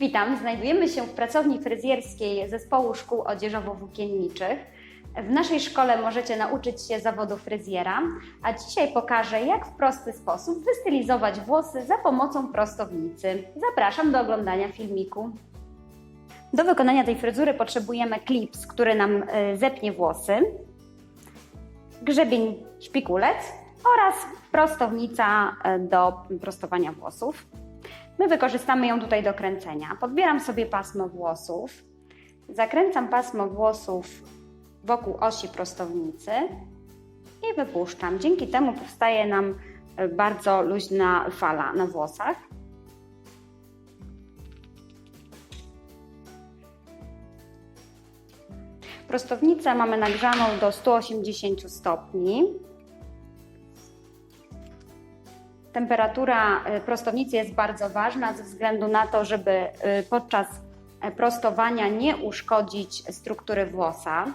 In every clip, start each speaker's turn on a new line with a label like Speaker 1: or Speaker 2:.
Speaker 1: Witam, znajdujemy się w pracowni fryzjerskiej Zespołu Szkół Odzieżowo-Włókienniczych. W naszej szkole możecie nauczyć się zawodu fryzjera, a dzisiaj pokażę, jak w prosty sposób wystylizować włosy za pomocą prostownicy. Zapraszam do oglądania filmiku. Do wykonania tej fryzury potrzebujemy klips, który nam y, zepnie włosy, grzebień szpikulec oraz prostownica y, do prostowania włosów. My wykorzystamy ją tutaj do kręcenia. Podbieram sobie pasmo włosów, zakręcam pasmo włosów wokół osi prostownicy i wypuszczam. Dzięki temu powstaje nam y, bardzo luźna fala na włosach. Prostownicę mamy nagrzaną do 180 stopni. Temperatura y, prostownicy jest bardzo ważna ze względu na to, żeby y, podczas e, prostowania nie uszkodzić struktury włosa.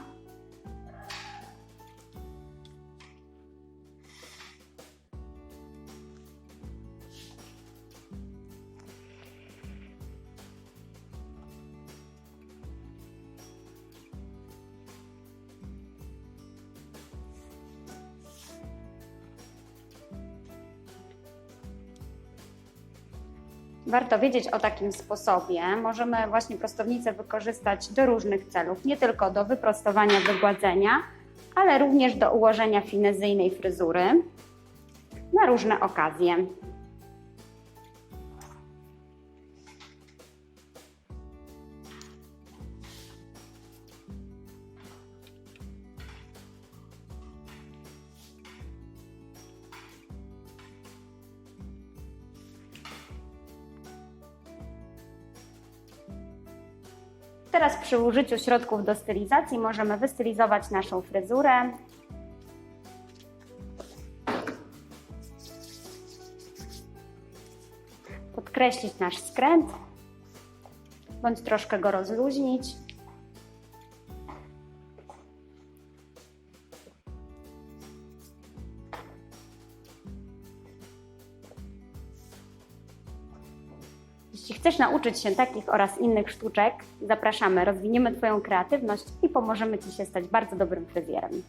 Speaker 1: Warto wiedzieć o takim sposobie. Możemy właśnie prostownicę wykorzystać do różnych celów, nie tylko do wyprostowania, wygładzenia, ale również do ułożenia finezyjnej fryzury na różne okazje. Teraz przy użyciu środków do stylizacji możemy wystylizować naszą fryzurę. Podkreślić nasz skręt, bądź troszkę go rozluźnić. Jeśli chcesz nauczyć się takich oraz innych sztuczek, zapraszamy, rozwiniemy Twoją kreatywność i pomożemy Ci się stać bardzo dobrym fryzjerem.